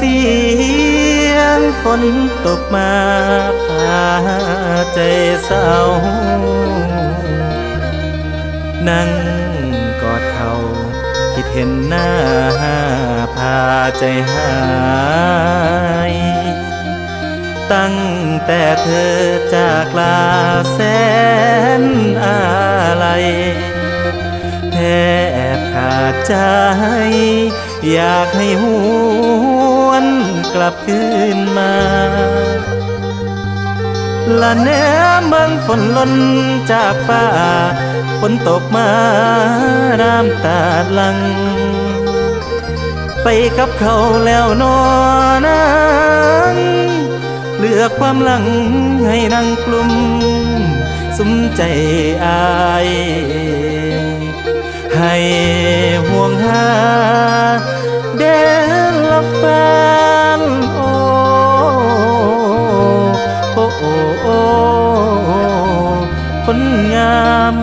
เสียงฝนตกมาพาใจเศร้า นั่งกอดเขาคิดเห็นหน้าพาใจหายตั้งแต่เธอจากลาแสนอะไรแทบขาดใจ อยากให้หว ลับคืนมาละแนเมืองฝนล่นจากฟ้าฝนตกมาน้ำตาหลัง ไปกับเขาแล้วนอนังเลือกความหลังให้นั่งกลุ่มสุมใจอาย คนงาม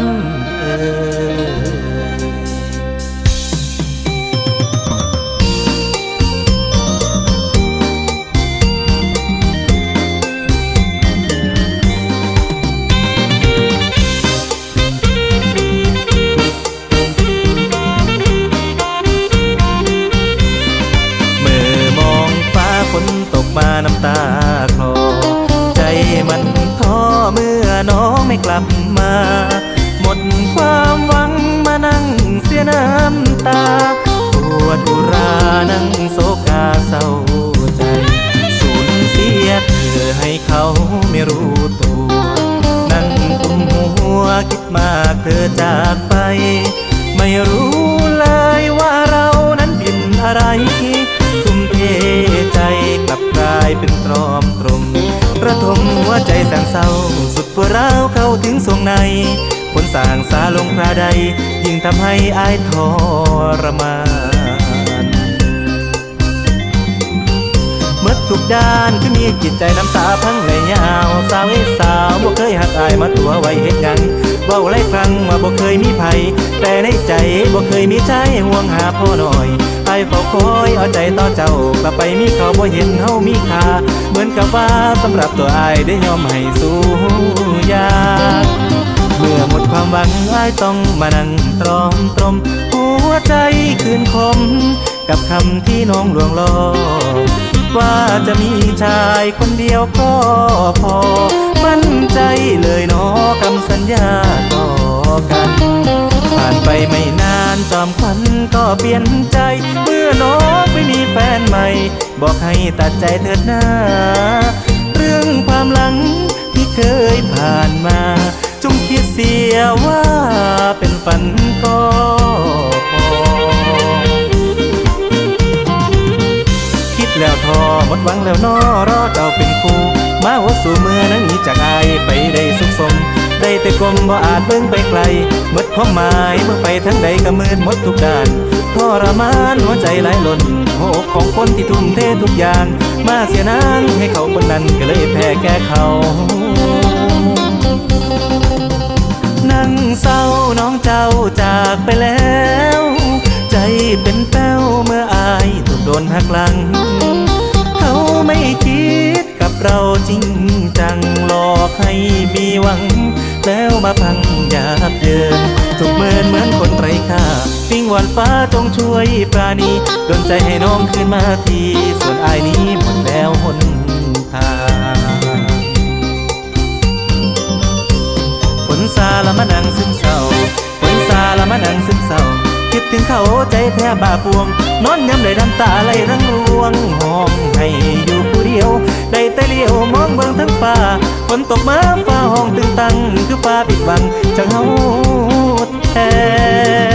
เอ่ยเมื่อมองฟ้าฝนตกมาน้ำตาคลอ ใจมันท้อเมื่อน้องไม่กลับ น้ำตา ปวดอุรานั่งโศกาเศร้าใจ สูญเสียเธอให้เขาไม่รู้ตัว นั่งกุมหัวคิดมากเธอจากไป ไม่รู้เลยว่าเรานั้นผิดอะไรทุ่มเทใจกลับกลายเป็นตรอมตรมระทมหัวใจแสนเศร้าสุดปวดร้าเข้าถึงทรงใน ฝนสางสาลงพระใด ยิ่งทำให้อายทรมานเมื่อทุกด้านคือมีจิตใจน้ำตาพังเลยาว สาวเอ้สาวบ่เคยหักอายมาตัวไว้เฮ็ดยังเว้าไรครั้งว่าบ่เคยมีภัยแต่ในใจบ่เคยมีใจห่วงหาพ่อหน่อยไอายเฝ้าคอยเอาใจต่อเจ้ากลับไปมีเขาบ่เห็นเฮามีค่าเหมือนกับว่าสำหรับตัวอายได้ยอมให้สู้ยาก มื่อหมดความหวังอายต้องมานั่งตรอมตรม หัวใจคืนคม กับคำที่น้องลวงล่อว่าจะมีชายคนเดียวก็พอ มั่นใจเลยเนอคำสัญญาต่อกัน ผ่านไปไม่นานจอมขวัญก็เปลี่ยนใจ เมื่อน้องไม่มีแฟนใหม่ บอกให้ตัดใจเถิดหน้า เรื่องความหลังที่เคยผ่านมา จงคิดเสียว่าเป็นฝันก็พอ คิดแล้วทอหมดหวังแล้วนอรอเจ้าเป็นครูมาหัวสู่เมื่อนั้นหนีจากอายไปได้สุขสม ได้แต่กลมบ่อาจเบิ่งไปไกลหมดความหมายเมื่อไปทั้งใดก็มืดหมดทุกด้านทรมานหัวใจไหลหล่นโหกของคนที่ทุ่มเททุกอย่าง มาเสียนางให้เขาคนนั้นก็เลยแพ้แก่เขา นั่งเศร้าน้องเจ้าจากไปแล้ว ใจเป็นแป้วเมื่ออายถูกโดนหักหลัง เขาไม่คิดกับเราจริงจังหลอกให้มีหวัง แล้วมาพังยาบเยินถูกเมินเหมือนคนไร้ค่าฟิงวอนฟ้าจงช่วยปราณีดนใจให้น้องคืนมาทีส่วนอายนี้ึงเขาใจแทบบาปวง นอนย้ำเลยน้ำตาไหลรังรวงห้องให้อยู่ผู้เดียว ได้แต่เลี้ยวมองเบืองทั้งฟ้าฝนตกมาฟ้าห้องตึงตัง คือฟ้าปิดบังจะเฮาแท้